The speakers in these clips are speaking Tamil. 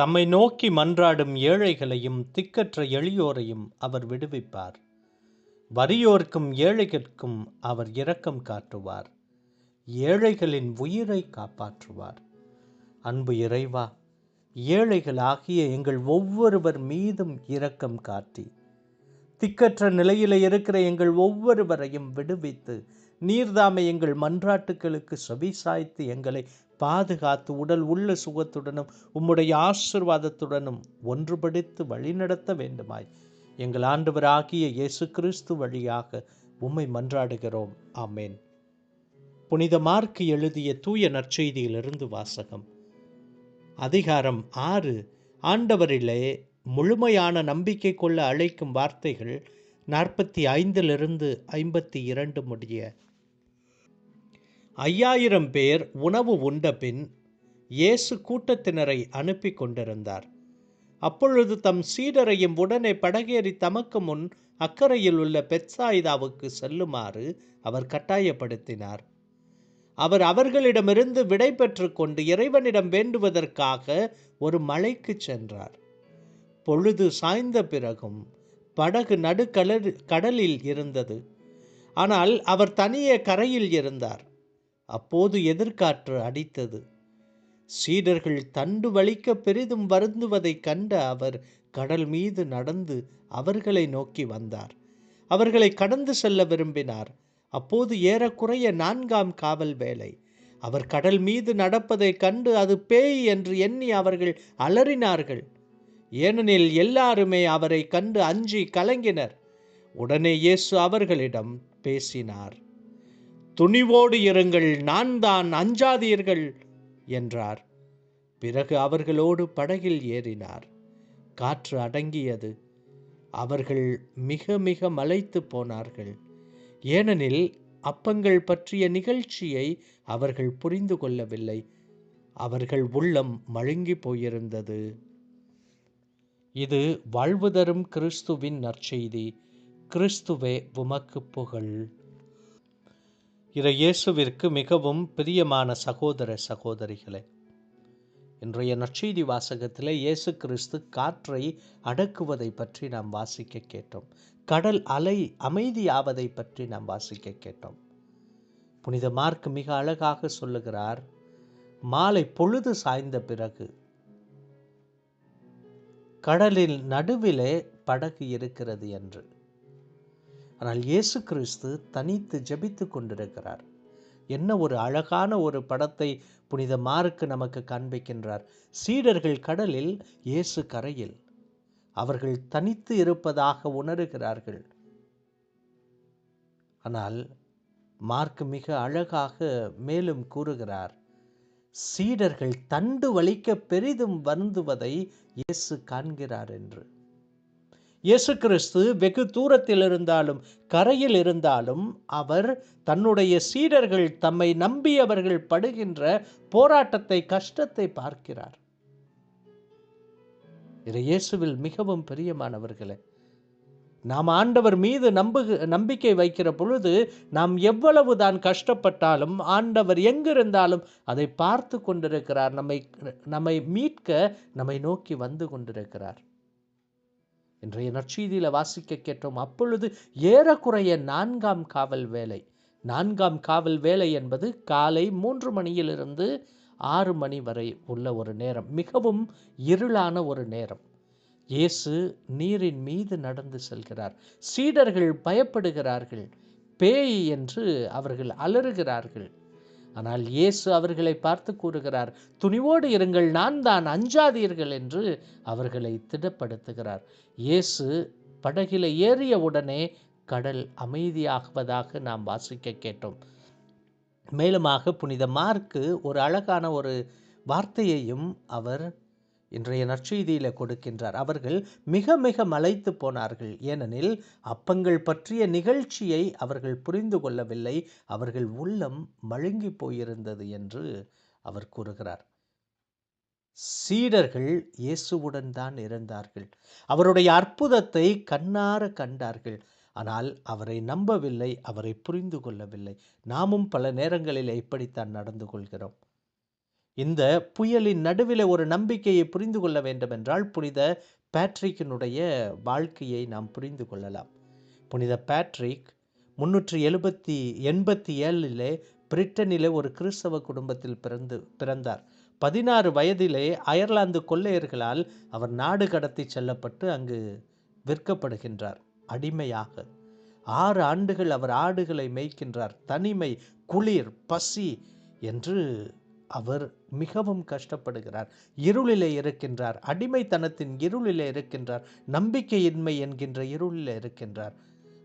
தம்மை நோக்கி மன்றாடும் ஏழைகளையும் திக்கற்ற எளியோரையும் அவர் விடுவிப்பார். வறியோர்க்கும் ஏழைகளுக்கும் அவர் இரக்கம் காட்டுவார். ஏழைகளின் உயிரை காப்பாற்றுவார். அன்பு இறைவா ஏழைகளாகிய எங்கள் ஒவ்வொருவர் மீதும் இரக்கம் காட்டி திக்கற்ற நிலையில் இருக்கிற எங்கள் ஒவ்வொருவரையும் விடுவித்து நீர்தாமை எங்கள் மன்றாட்டுகளுக்கு செவி சாய்த்து எங்களை பாதுகாத்து உடல் உள்ள சுகத்துடனும் உம்முடைய ஆசிர்வாதத்துடனும் ஒன்றுபடுத்து வழிநடத்த வேண்டுமாய். எங்கள் ஆண்டவராகிய இயேசு கிறிஸ்து வழியாக உம்மை மன்றாடுகிறோம். ஆமேன். புனித மார்க்கு எழுதிய தூய நற்செய்தியிலிருந்து வாசகம். அதிகாரம் ஆறு. ஆண்டவரிலே முழுமையான நம்பிக்கை கொள்ள அழைக்கும் வார்த்தைகள் நாற்பத்தி ஐந்திலிருந்து ஐம்பத்தி இரண்டு முடிய ஐயாயிரம் பேர் உணவு உண்ட பின் இயேசு கூட்டத்தினரை அனுப்பி கொண்டிருந்தார். அப்பொழுது தம் சீடரையும் உடனே படகேறி தமக்கு முன் அக்கறையில் உள்ள பெட்சாயிதாவுக்கு செல்லுமாறு அவர் கட்டாயப்படுத்தினார். அவர் அவர்களிடமிருந்து விடை பெற்று கொண்டு இறைவனிடம் வேண்டுவதற்காக ஒரு மலைக்கு சென்றார். பொழுது சாய்ந்த பிறகும் படகு நடுக்கடல் கடலில் இருந்தது. ஆனால் அவர் தனியே கரையில் இருந்தார். அப்போது எதிர்காற்று அடித்தது. சீடர்கள் தண்டு வலிக்க பெரிதும் வருந்துவதைக் கண்ட அவர் கடல் மீது நடந்து அவர்களை நோக்கி வந்தார். அவர்களை கடந்து செல்ல விரும்பினார். அப்போது ஏறக்குறைய நான்காம் காவல் வேலை அவர் கடல் மீது நடப்பதைக் கண்டு அது பேய் என்று எண்ணி அவர்கள் அலறினார்கள். ஏனெனில் எல்லாருமே அவரை கண்டு அஞ்சி கலங்கினர். உடனே இயேசு அவர்களிடம் பேசினார். துணிவோடு இருங்கள் நான் தான் அஞ்சாதீர்கள் என்றார். பிறகு அவர்களோடு படகில் ஏறினார். காற்று அடங்கியது. அவர்கள் மிக மிக மலைத்து போனார்கள். ஏனெனில் அப்பங்கள் பற்றிய நிகழ்ச்சியை அவர்கள் புரிந்து கொள்ளவில்லை. அவர்கள் உள்ளம் மழுங்கி போயிருந்தது. இது வாழ்வு தரும் கிறிஸ்துவின் நற்செய்தி. கிறிஸ்துவே உமக்கு புகழ். இறை இயேசுவிற்கு மிகவும் பிரியமான சகோதர சகோதரிகளே இன்றைய நற்செய்தி வாசகத்திலே இயேசு கிறிஸ்து காற்றை அடக்குவதை பற்றி நாம் வாசிக்க கேட்டோம். கடல் அலை அமைதியாவதை பற்றி நாம் வாசிக்க கேட்டோம். புனித மார்க் மிக அழகாக சொல்லுகிறார் மாலை பொழுது சாய்ந்த பிறகு கடலில் நடுவிலே படகு இருக்கிறது என்று. ஆனால் இயேசு கிறிஸ்து தனித்து ஜெபித்து கொண்டிருக்கிறார். என்ன ஒரு அழகான ஒரு படத்தை புனித மாருக்கு நமக்கு காண்பிக்கின்றார். சீடர்கள் கடலில் இயேசு கரையில். அவர்கள் தனித்து இருப்பதாக உணர்கிறார்கள். ஆனால் மார்க் மிக அழகாக மேலும் கூறுகிறார். சீடர்கள் தண்டு வலிக்க பெரிதும் வருந்துவதை இயேசு காண்கிறார் என்று. இயேசு கிறிஸ்து வெகு தூரத்தில் இருந்தாலும் கரையில் இருந்தாலும் அவர் தன்னுடைய சீடர்கள் தம்மை நம்பியவர்கள் படுகின்ற போராட்டத்தை கஷ்டத்தை பார்க்கிறார். இது இயேசுவில் மிகவும் பிரியமானவர்களே நாம் ஆண்டவர் மீது நம்பு நம்பிக்கை வைக்கிற பொழுது நாம் எவ்வளவு தான் கஷ்டப்பட்டாலும் ஆண்டவர் எங்கிருந்தாலும் அதை பார்த்து கொண்டிருக்கிறார். நம்மை நம்மை மீட்க நம்மை நோக்கி வந்து கொண்டிருக்கிறார். இன்றைய நற்செய்தியில் வாசிக்க கேட்டோம். அப்பொழுது ஏறக்குறைய நான்காம் காவல் வேலை. நான்காம் காவல் வேலை என்பது காலை மூன்று மணியிலிருந்து ஆறு மணி வரை உள்ள ஒரு நேரம். மிகவும் இருளான ஒரு நேரம். இயேசு நீரின் மீது நடந்து செல்கிறார். சீடர்கள் பயப்படுகிறார்கள். பேய் என்று அவர்கள் அலறுகிறார்கள். ஆனால் இயேசு அவர்களை பார்த்து கூறுகிறார் துணிவோடு இருங்கள் நான் தான் அஞ்சாதீர்கள் என்று அவர்களை திடப்படுத்துகிறார். இயேசு படகில ஏறிய உடனே கடல் அமைதியாகுவதாக நாம் வாசிக்க கேட்டோம். மேலுமாக புனித மார்க்கு ஒரு அழகான ஒரு வார்த்தையையும் அவர் இன்றைய நற்செய்தியில் கொடுக்கின்றார். அவர்கள் மிக மிக மலைத்து போனார்கள். ஏனெனில் அப்பங்கள் பற்றிய நிகழ்ச்சியை அவர்கள் புரிந்து கொள்ளவில்லை. அவர்கள் உள்ளம் மழுங்கி போயிருந்தது என்று அவர் கூறுகிறார். சீடர்கள் இயேசுவுடன் தான் இருந்தார்கள். அவருடைய அற்புதத்தை கண்ணார கண்டார்கள். ஆனால் அவரை நம்பவில்லை அவரை புரிந்து கொள்ளவில்லை. நாமும் பல நேரங்களில் இப்படித்தான் நடந்து கொள்கிறோம். இந்த புயலின் நடுவிலே ஒரு நம்பிக்கையை புரிந்து கொள்ள வேண்டும் என்றால் புனித பேட்ரிக்கினுடைய வாழ்க்கையை நாம் புரிந்து கொள்ளலாம். புனித பேட்ரிக் முன்னூற்றி எழுபத்தி எண்பத்தி ஏழிலே பிரிட்டனிலே ஒரு கிறிஸ்தவ குடும்பத்தில் பிறந்து பிறந்தார். பதினாறு வயதிலே அயர்லாந்து கொள்ளையர்களால் அவர் நாடு கடத்தி செல்லப்பட்டு அங்கு விற்கப்படுகின்றார். அடிமையாக. ஆறு ஆண்டுகள் அவர் ஆடுகளை மேய்க்கின்றார். தனிமை குளிர் பசி என்று அவர் மிகவும் கஷ்டப்படுகிறார். இருளிலே இருக்கின்றார். அடிமைத்தனத்தின் இருளிலே இருக்கின்றார். நம்பிக்கையின்மை என்கின்ற இருளிலே இருக்கின்றார்.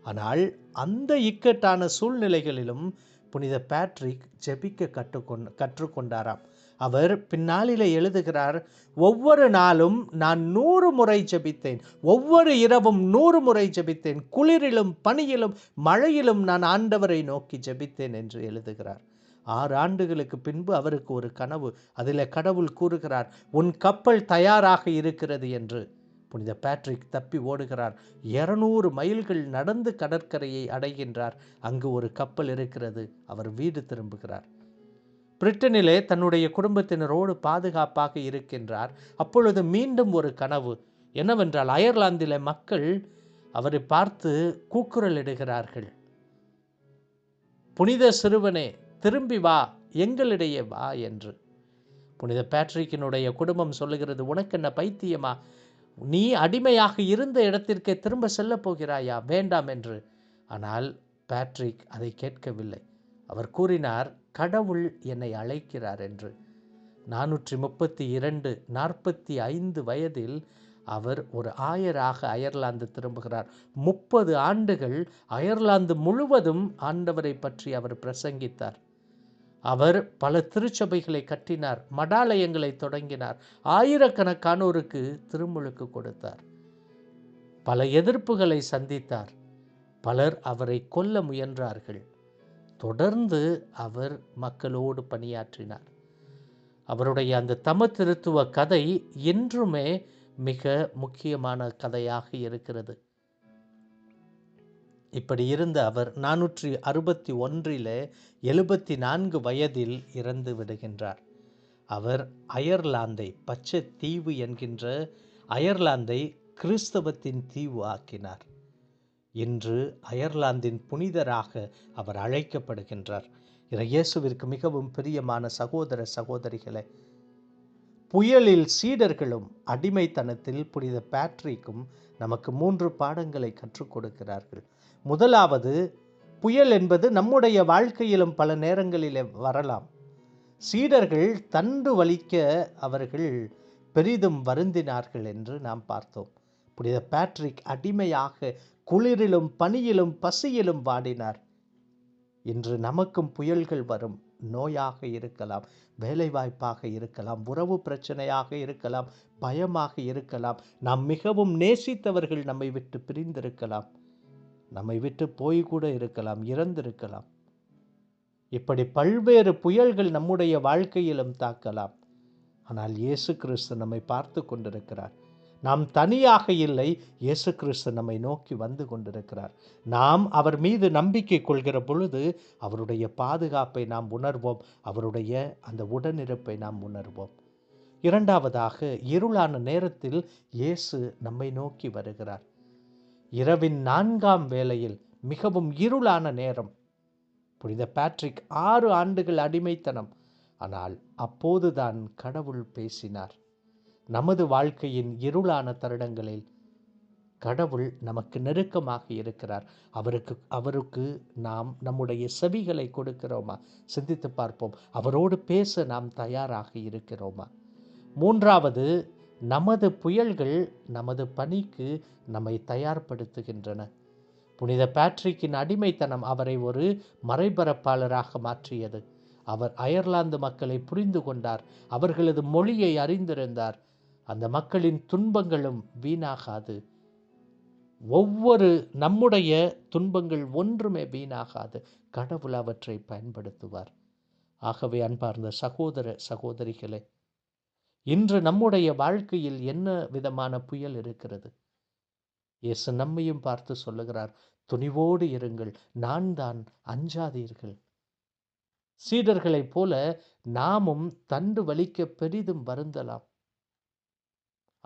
ஆனால் அந்த இக்கட்டான சூழ்நிலைகளிலும் புனித பேட்ரிக் ஜெபிக்க கற்றுக்கொண் கற்றுக்கொண்டாராம். அவர் பின்னாளிலே எழுதுகிறார் ஒவ்வொரு நாளும் நான் நூறு முறை ஜெபித்தேன். ஒவ்வொரு இரவும் நூறு முறை ஜபித்தேன். குளிரிலும் பனியிலும் மழையிலும் நான் ஆண்டவரை நோக்கி ஜெபித்தேன் என்று எழுதுகிறார். ஆறு ஆண்டுகளுக்கு பின்பு அவருக்கு ஒரு கனவு. அதில் கடவுள் கூறுகிறார் உன் கப்பல் தயாராக இருக்கிறது என்று. புனித பேட்ரிக் தப்பி ஓடுகிறார். இருநூறு மைல்கள் நடந்து கடற்கரையை அடைகின்றார். அங்கு ஒரு கப்பல் இருக்கிறது. அவர் வீடு திரும்புகிறார். பிரிட்டனிலே தன்னுடைய குடும்பத்தினரோடு பாதுகாப்பாக இருக்கின்றார். அப்பொழுது மீண்டும் ஒரு கனவு. என்னவென்றால் அயர்லாந்தில் மக்கள் அவரை பார்த்து கூக்குரல் இடுகிறார்கள். புனித சிறுவனே திரும்பி வா எங்களிடையே வா என்று. புனித பேட்ரிக்கினுடைய குடும்பம் சொல்லுகிறது உனக்கு என்ன பைத்தியமா? நீ அடிமையாக இருந்த இடத்திற்கே திரும்ப செல்லப் போகிறாயா? வேண்டாம் என்று. ஆனால் பேட்ரிக் அதை கேட்கவில்லை. அவர் கூறினார் கடவுள் என்னை அழைக்கிறார் என்று. நானூற்றி முப்பத்தி இரண்டு நாற்பத்தி ஐந்து வயதில் அவர் ஒரு ஆயராக அயர்லாந்து திரும்புகிறார். முப்பது ஆண்டுகள் அயர்லாந்து முழுவதும் ஆண்டவரை பற்றி அவர் பிரசங்கித்தார். அவர் பல திருச்சபைகளை கட்டினார் மடாலயங்களை தொடங்கினார் ஆயிரக்கணக்கானோருக்கு திருமுழுக்கு கொடுத்தார். பல எதிர்ப்புகளை சந்தித்தார். பலர் அவரை கொல்ல முயன்றார்கள். தொடர்ந்து அவர் மக்களோடு பணியாற்றினார். அவருடைய அந்த தம திருத்துவ கதை என்றுமே மிக முக்கியமான கதையாக இருக்கிறது. இப்படி இருந்த அவர் நானூற்றி அறுபத்தி ஒன்றிலே எழுபத்தி நான்கு வயதில் இறந்து விடுகின்றார். அவர் அயர்லாந்தை பச்சை தீவு என்கின்ற அயர்லாந்தை கிறிஸ்தவத்தின் தீவு ஆக்கினார். இன்று அயர்லாந்தின் புனிதராக அவர் அழைக்கப்படுகின்றார். இறையேசுவிற்கு மிகவும் பிரியமான சகோதர சகோதரிகளை புயலில் சீடர்களும் அடிமைத்தனத்தில் புனித பேட்ரிக்கும் நமக்கு மூன்று பாடங்களை கற்றுக் கொடுக்கிறார்கள். முதலாவது புயல் என்பது நம்முடைய வாழ்க்கையிலும் பல நேரங்களிலே வரலாம். சீடர்கள் தண்டு வலிக்க அவர்கள் பெரிதும் வருந்தினார்கள் என்று நாம் பார்த்தோம். புனித பேட்ரிக் அடிமையாக குளிரிலும் பனியிலும் பசியிலும் வாடினார். இன்று நமக்கும் புயல்கள் வரும். நோயாக இருக்கலாம் வேலைவாய்ப்பாக இருக்கலாம் உறவு பிரச்சனையாக இருக்கலாம் பயமாக இருக்கலாம். நாம் மிகவும் நேசித்தவர்கள் நம்மை விட்டு பிரிந்திருக்கலாம். நம்மை விட்டு போய் கூட இருக்கலாம் இறந்திருக்கலாம். இப்படி பல்வேறு புயல்கள் நம்முடைய வாழ்க்கையிலும் தாக்கலாம். ஆனால் இயேசு கிறிஸ்து நம்மை பார்த்து கொண்டிருக்கிறார். நாம் தனியாக இல்லை இயேசு கிறிஸ்து நம்மை நோக்கி வந்து கொண்டிருக்கிறார். நாம் அவர் மீது நம்பிக்கை கொள்கிற பொழுது அவருடைய பாதுகாப்பை நாம் உணர்வோம் அவருடைய அந்த உடனிருப்பை நாம் உணர்வோம். இரண்டாவதாக இருளான நேரத்தில் இயேசு நம்மை நோக்கி வருகிறார். இரவின் நான்காம் வேளையில் மிகவும் இருளான நேரம். புனித பேட்ரிக் ஆறு ஆண்டுகள் அடிமைத்தனம். ஆனால் அப்போதுதான் கடவுள் பேசினார். நமது வாழ்க்கையின் இருளான தருணங்களில் கடவுள் நமக்கு நெருக்கமாக இருக்கிறார். அவருக்கு அவருக்கு நாம் நம்முடைய செவிகளை கொடுக்கிறோமா? சிந்தித்து பார்ப்போம். அவரோடு பேச நாம் தயாராக இருக்கிறோமா? மூன்றாவது நமது புயல்கள் நமது பணிக்கு நம்மை தயார்படுத்துகின்றன. புனித பேட்ரிக்கின் அடிமைத்தனம் அவரை ஒரு மறைபரப்பாளராக மாற்றியது. அவர் அயர்லாந்து மக்களை புரிந்து கொண்டார். அவர்களது மொழியை அறிந்திருந்தார். அந்த மக்களின் துன்பங்களும் வீணாகாது. ஒவ்வொரு நம்முடைய துன்பங்கள் ஒன்றுமே வீணாகாது. கடவுள் அவற்றை பயன்படுத்துவார். ஆகவே அன்பார்ந்த சகோதர சகோதரிகளே இன்று நம்முடைய வாழ்க்கையில் என்ன விதமான புயல் இருக்கிறது? இயேசு நம்மையும் பார்த்து சொல்லுகிறார் துணிவோடு இருங்கள் நான் தான் அஞ்சாதீர்கள். சீடர்களைப் போல நாமும் தண்டு வலிக்க பெரிதும் வருந்தலாம்.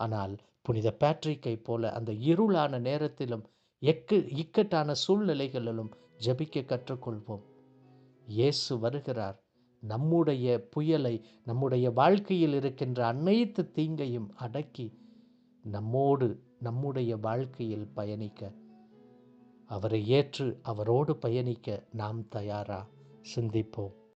ஆனால் புனித பேட்ரிக்கை போல அந்த இருளான நேரத்திலும் எக்கு இக்கட்டான சூழ்நிலைகளிலும் ஜபிக்க கற்றுக்கொள்வோம். இயேசு வருகிறார். நம்முடைய புயலை நம்முடைய வாழ்க்கையில் இருக்கின்ற அனைத்து தீங்கையும் அடக்கி நம்மோடு நம்முடைய வாழ்க்கையில் பயணிக்க. அவரை ஏற்று அவரோடு பயணிக்க நாம் தயாரா? சிந்திப்போம்.